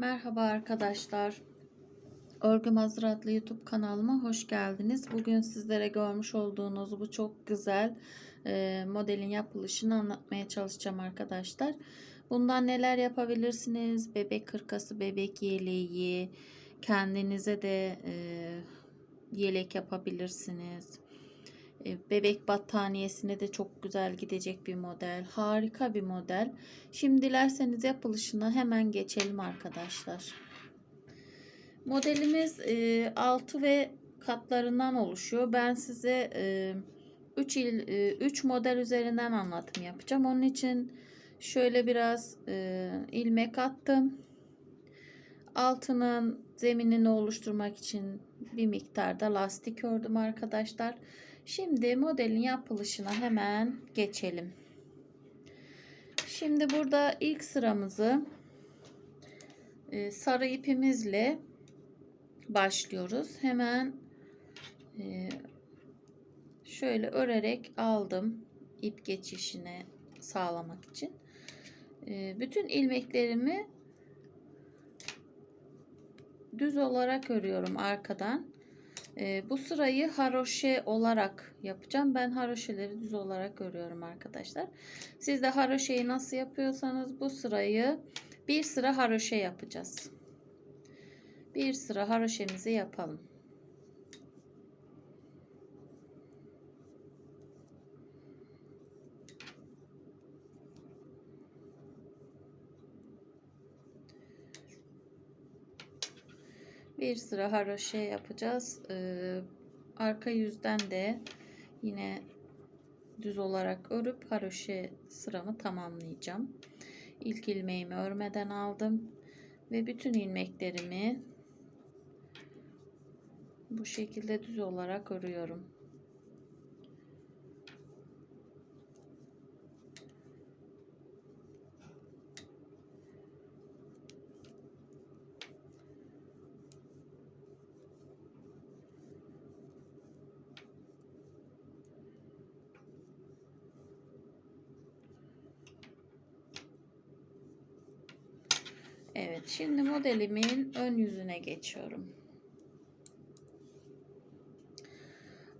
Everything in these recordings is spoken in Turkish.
Merhaba arkadaşlar. Örgüm Hazır adlı YouTube kanalıma hoş geldiniz. Bugün sizlere görmüş olduğunuz bu çok güzel e, modelin yapılışını anlatmaya çalışacağım arkadaşlar. Bundan neler yapabilirsiniz? Bebek hırkası, bebek yeleği, kendinize de e, yelek yapabilirsiniz. E, Bebek battaniyesine de çok güzel gidecek bir model. Harika bir model. Şimdi dilerseniz yapılışına hemen geçelim arkadaşlar. Modelimiz e, 6 ve katlarından oluşuyor. Ben size 3 il 3 model üzerinden anlatım yapacağım. Onun için şöyle biraz e, ilmek attım. Altının zeminini oluşturmak için bir miktarda lastik ördüm arkadaşlar. Şimdi modelin yapılışına hemen geçelim. Şimdi burada ilk sıramızı e, sarı ipimizle başlıyoruz. Hemen e, şöyle örerek aldım ip geçişini sağlamak için. E, bütün ilmeklerimi düz olarak örüyorum arkadan. E, bu sırayı haroşe olarak yapacağım. Ben haroşeleri düz olarak örüyorum arkadaşlar. Siz de haroşeyi nasıl yapıyorsanız bu sırayı bir sıra haroşe yapacağız. Bir sıra haroşemizi yapalım. Bir sıra haroşe yapacağız. Ee, arka yüzden de yine düz olarak örüp haroşe sıramı tamamlayacağım. İlk ilmeğimi örmeden aldım ve bütün ilmeklerimi bu şekilde düz olarak örüyorum. Evet şimdi modelimin ön yüzüne geçiyorum.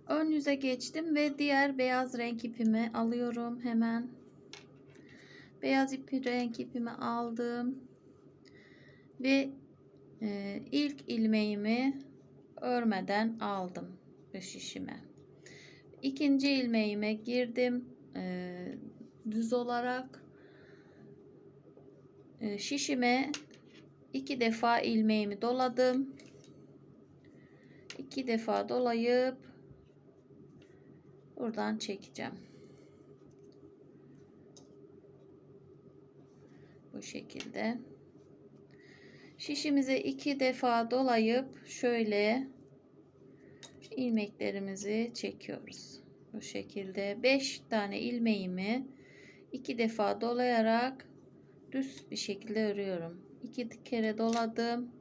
Ön yüze geçtim ve diğer beyaz renk ipimi alıyorum hemen. Beyaz ipi renk ipimi aldım. Ve e, ilk ilmeğimi örmeden aldım bu şişime. İkinci ilmeğime girdim. E, düz olarak e, şişime iki defa ilmeğimi doladım. iki defa dolayıp buradan çekeceğim. Bu şekilde. Şişimize iki defa dolayıp şöyle ilmeklerimizi çekiyoruz. Bu şekilde 5 tane ilmeğimi iki defa dolayarak düz bir şekilde örüyorum. İki kere doladım.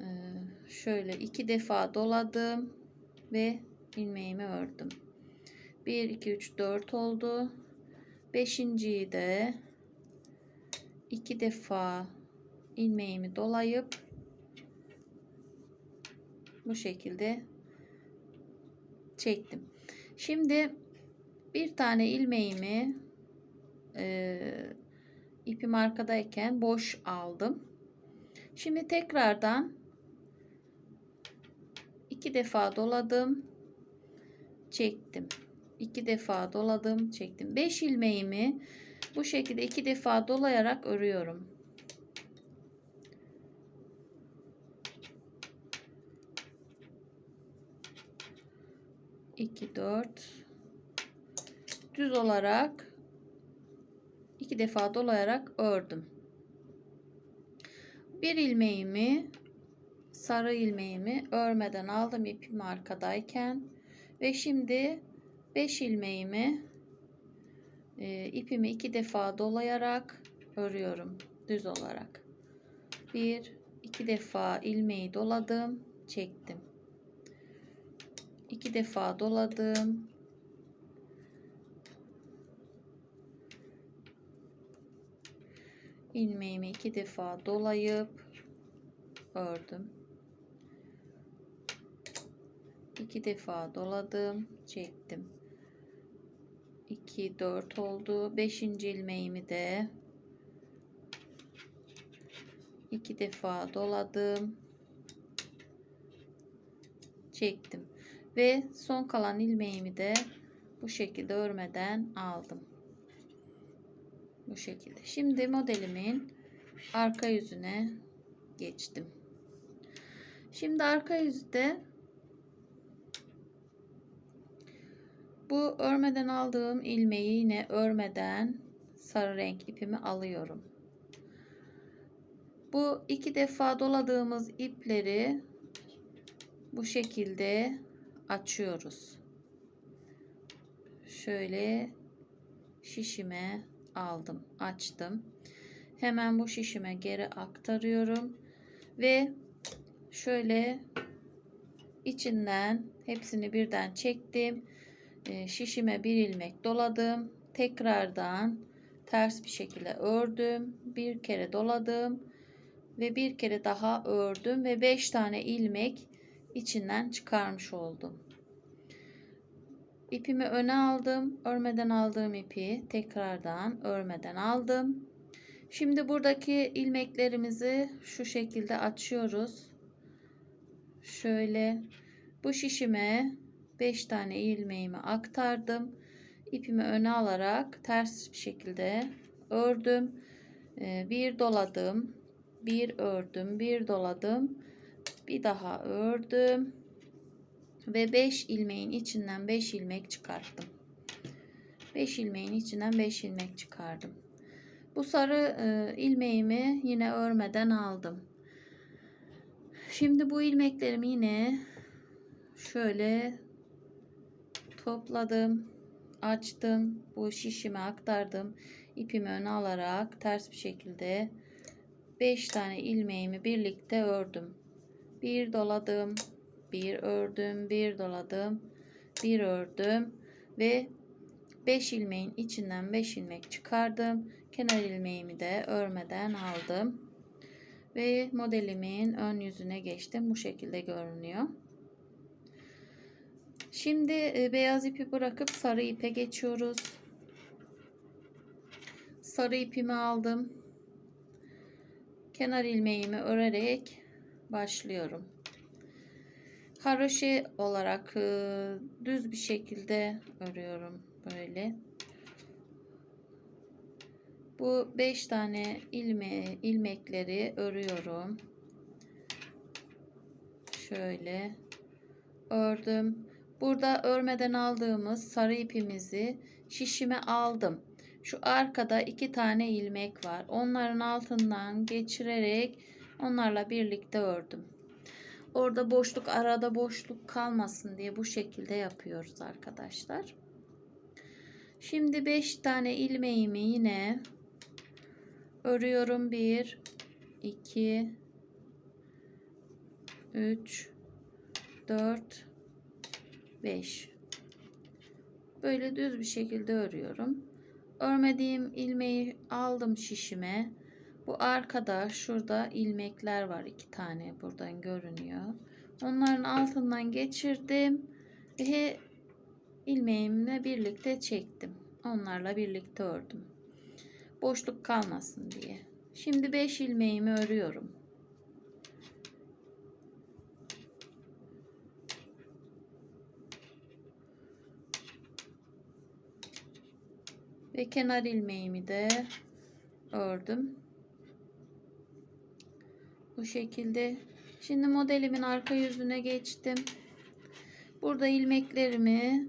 Ee, şöyle iki defa doladım ve ilmeğimi ördüm. 1 2 3 4 oldu. Beşinciyi de iki defa ilmeğimi dolayıp bu şekilde çektim. Şimdi bir tane ilmeğimi e, ipim arkadayken boş aldım. Şimdi tekrardan iki defa doladım, çektim. iki defa doladım, çektim. 5 ilmeğimi bu şekilde iki defa dolayarak örüyorum. İki dört düz olarak iki defa dolayarak ördüm. Bir ilmeğimi sarı ilmeğimi örmeden aldım ipim arkadayken ve şimdi 5 ilmeğimi e, ipimi iki defa dolayarak örüyorum düz olarak. Bir iki defa ilmeği doladım, çektim. iki defa doladım, ilmeğimi iki defa dolayıp ördüm. iki defa doladım, çektim. 2 4 oldu. 5. ilmeğimi de iki defa doladım. Çektim. Ve son kalan ilmeğimi de bu şekilde örmeden aldım. Bu şekilde. Şimdi modelimin arka yüzüne geçtim. Şimdi arka yüzde bu örmeden aldığım ilmeği yine örmeden sarı renk ipimi alıyorum. Bu iki defa doladığımız ipleri bu şekilde açıyoruz. Şöyle şişime aldım, açtım. Hemen bu şişime geri aktarıyorum ve şöyle içinden hepsini birden çektim. Ee, şişime bir ilmek doladım. Tekrardan ters bir şekilde ördüm. Bir kere doladım ve bir kere daha ördüm ve 5 tane ilmek içinden çıkarmış oldum. İpimi öne aldım. Örmeden aldığım ipi tekrardan örmeden aldım. Şimdi buradaki ilmeklerimizi şu şekilde açıyoruz. Şöyle bu şişime 5 tane ilmeğimi aktardım. İpimi öne alarak ters bir şekilde ördüm. Ee, bir doladım. Bir ördüm. Bir doladım. Bir daha ördüm. Ve 5 ilmeğin içinden 5 ilmek çıkarttım. 5 ilmeğin içinden 5 ilmek çıkardım. Bu sarı e, ilmeğimi yine örmeden aldım. Şimdi bu ilmeklerimi yine şöyle topladım, açtım, bu şişime aktardım. ipimi öne alarak ters bir şekilde 5 tane ilmeğimi birlikte ördüm. Bir doladım, bir ördüm, bir doladım, bir ördüm ve 5 ilmeğin içinden 5 ilmek çıkardım. Kenar ilmeğimi de örmeden aldım. Ve modelimin ön yüzüne geçtim. Bu şekilde görünüyor. Şimdi e, beyaz ipi bırakıp sarı ipe geçiyoruz. Sarı ipimi aldım. Kenar ilmeğimi örerek başlıyorum. Haroşe olarak e, düz bir şekilde örüyorum böyle. Bu 5 tane ilme ilmekleri örüyorum. Şöyle ördüm. Burada örmeden aldığımız sarı ipimizi şişime aldım. Şu arkada iki tane ilmek var. Onların altından geçirerek onlarla birlikte ördüm. Orada boşluk arada boşluk kalmasın diye bu şekilde yapıyoruz arkadaşlar. Şimdi 5 tane ilmeğimi yine örüyorum. 1 2 3 4 5 Böyle düz bir şekilde örüyorum. Örmediğim ilmeği aldım şişime. Bu arkada şurada ilmekler var iki tane buradan görünüyor. Onların altından geçirdim ve ilmeğimle birlikte çektim. Onlarla birlikte ördüm. Boşluk kalmasın diye. Şimdi 5 ilmeğimi örüyorum. Ve kenar ilmeğimi de ördüm. Bu şekilde. Şimdi modelimin arka yüzüne geçtim. Burada ilmeklerimi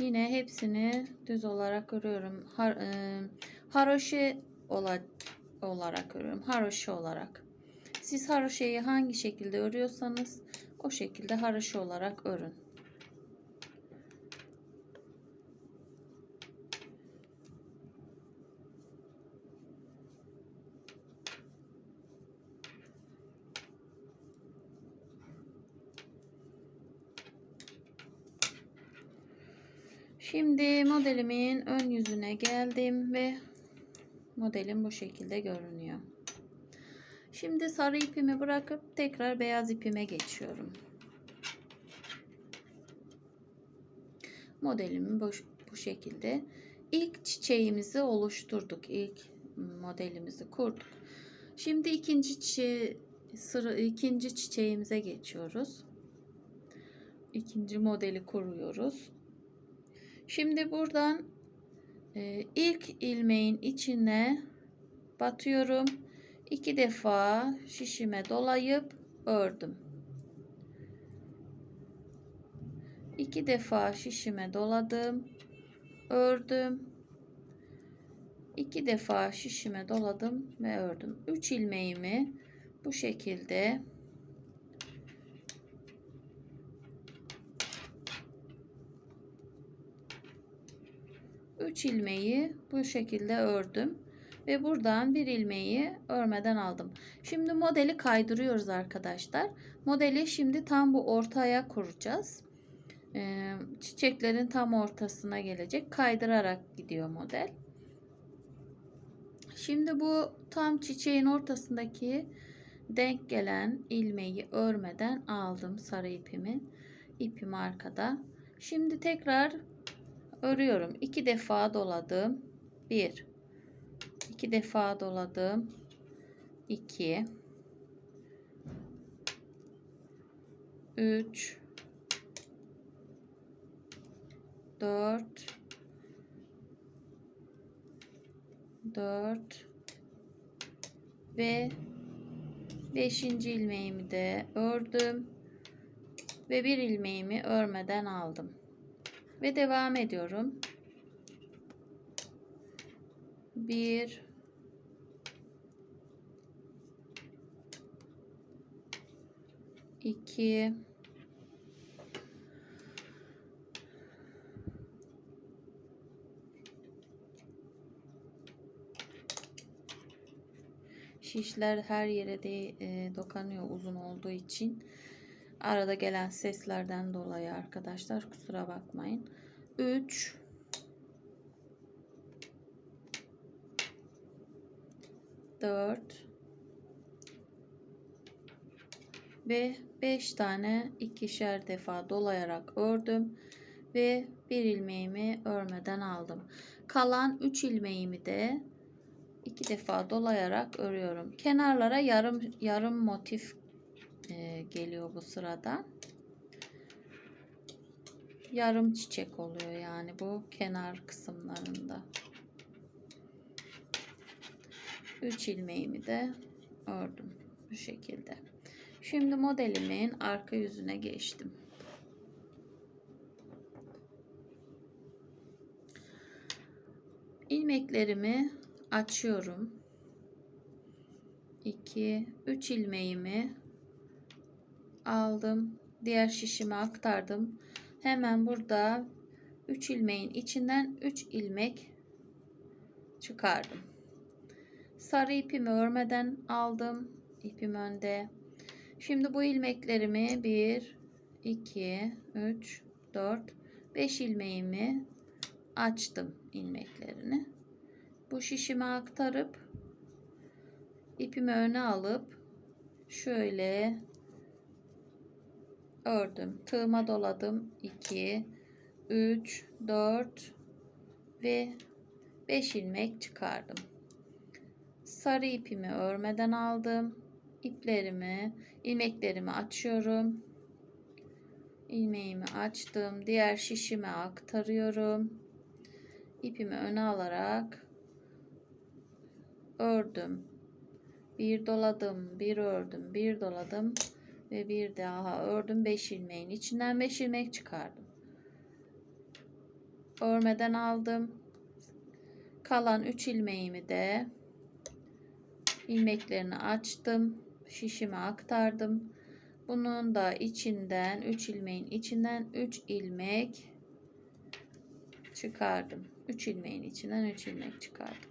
yine hepsini düz olarak örüyorum. Har, e, haroşe olarak, olarak örüyorum. Haroşe olarak. Siz haroşeyi hangi şekilde örüyorsanız o şekilde haroşe olarak örün. Şimdi modelimin ön yüzüne geldim ve Modelim bu şekilde görünüyor. Şimdi sarı ipimi bırakıp tekrar beyaz ipime geçiyorum. Modelimi bu, şekilde. İlk çiçeğimizi oluşturduk. İlk modelimizi kurduk. Şimdi ikinci çiçeği, sıra, ikinci çiçeğimize geçiyoruz. İkinci modeli kuruyoruz. Şimdi buradan e, ilk ilmeğin içine batıyorum. İki defa şişime dolayıp ördüm. İki defa şişime doladım. Ördüm. İki defa şişime doladım ve ördüm. Üç ilmeğimi bu şekilde üç ilmeği bu şekilde ördüm ve buradan bir ilmeği örmeden aldım. Şimdi modeli kaydırıyoruz arkadaşlar. Modeli şimdi tam bu ortaya kuracağız. Ee, çiçeklerin tam ortasına gelecek. Kaydırarak gidiyor model. Şimdi bu tam çiçeğin ortasındaki denk gelen ilmeği örmeden aldım sarı ipimi. İpim arkada. Şimdi tekrar örüyorum. İki defa doladım. Bir. iki defa doladım. İki. Üç. Dört. 4 ve 5. ilmeğimi de ördüm ve bir ilmeğimi örmeden aldım ve devam ediyorum. 1 2 Şişler her yere de e, dokanıyor uzun olduğu için. Arada gelen seslerden dolayı arkadaşlar kusura bakmayın. 3 4 ve 5 tane ikişer defa dolayarak ördüm ve bir ilmeğimi örmeden aldım. Kalan 3 ilmeğimi de iki defa dolayarak örüyorum. Kenarlara yarım yarım motif geliyor bu sırada. Yarım çiçek oluyor yani bu kenar kısımlarında. 3 ilmeğimi de ördüm bu şekilde. Şimdi modelimin arka yüzüne geçtim. ilmeklerimi açıyorum. 2 3 ilmeğimi aldım. Diğer şişime aktardım. Hemen burada 3 ilmeğin içinden 3 ilmek çıkardım. Sarı ipimi örmeden aldım. İpim önde. Şimdi bu ilmeklerimi 1 2 3 4 5 ilmeğimi açtım ilmeklerini bu şişime aktarıp ipimi öne alıp şöyle ördüm. Tığıma doladım. 2 3 4 ve 5 ilmek çıkardım. Sarı ipimi örmeden aldım. İplerimi, ilmeklerimi açıyorum. ilmeğimi açtım. Diğer şişime aktarıyorum. İpimi öne alarak ördüm. Bir doladım, bir ördüm, bir doladım ve bir daha ördüm 5 ilmeğin içinden 5 ilmek çıkardım. Örmeden aldım. Kalan 3 ilmeğimi de ilmeklerini açtım. Şişime aktardım. Bunun da içinden 3 ilmeğin içinden 3 ilmek çıkardım. 3 ilmeğin içinden 3 ilmek çıkardım.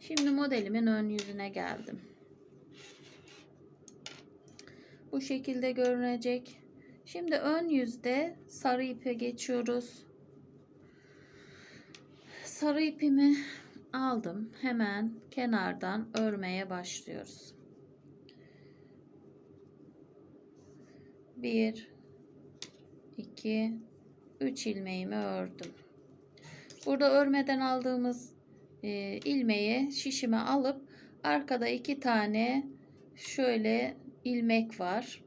Şimdi modelimin ön yüzüne geldim. Bu şekilde görünecek. Şimdi ön yüzde sarı ipe geçiyoruz. Sarı ipimi aldım. Hemen kenardan örmeye başlıyoruz. 1 2 3 ilmeğimi ördüm. Burada örmeden aldığımız e, ilmeği şişime alıp arkada iki tane şöyle ilmek var.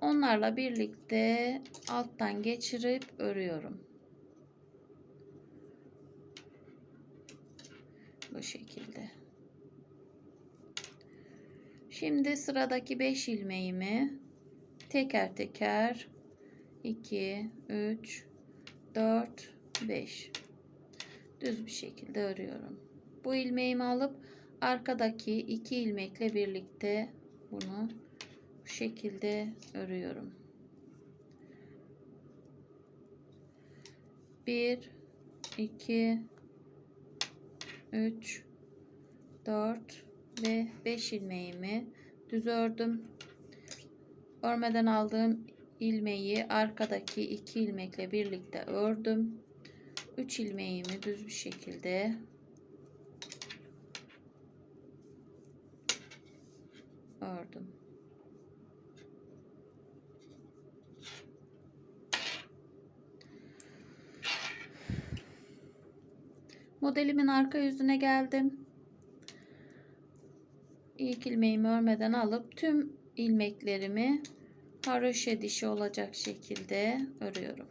Onlarla birlikte alttan geçirip örüyorum. Bu şekilde. Şimdi sıradaki 5 ilmeğimi teker teker 2 3 4 5 düz bir şekilde örüyorum. Bu ilmeğimi alıp arkadaki iki ilmekle birlikte bunu bu şekilde örüyorum. 1 2 3 4 ve 5 ilmeğimi düz ördüm. Örmeden aldığım ilmeği arkadaki iki ilmekle birlikte ördüm. 3 ilmeğimi düz bir şekilde ördüm. Modelimin arka yüzüne geldim. İlk ilmeğimi örmeden alıp tüm ilmeklerimi haroşa dişi olacak şekilde örüyorum.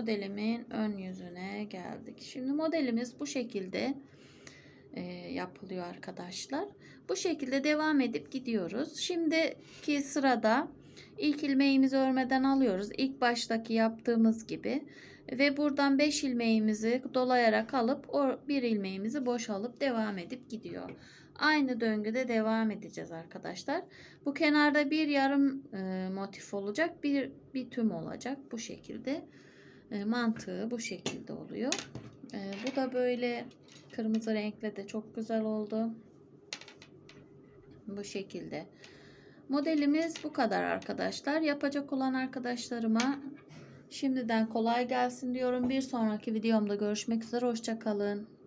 Modelimin ön yüzüne geldik. Şimdi modelimiz bu şekilde e, yapılıyor arkadaşlar. Bu şekilde devam edip gidiyoruz. Şimdiki sırada ilk ilmeğimizi örmeden alıyoruz. İlk baştaki yaptığımız gibi ve buradan 5 ilmeğimizi dolayarak alıp o bir ilmeğimizi boşalıp devam edip gidiyor. Aynı döngüde devam edeceğiz arkadaşlar. Bu kenarda bir yarım e, motif olacak, bir bir tüm olacak bu şekilde. E, mantığı bu şekilde oluyor. E, bu da böyle kırmızı renkle de çok güzel oldu. Bu şekilde. Modelimiz bu kadar arkadaşlar. Yapacak olan arkadaşlarıma şimdiden kolay gelsin diyorum. Bir sonraki videomda görüşmek üzere. Hoşçakalın.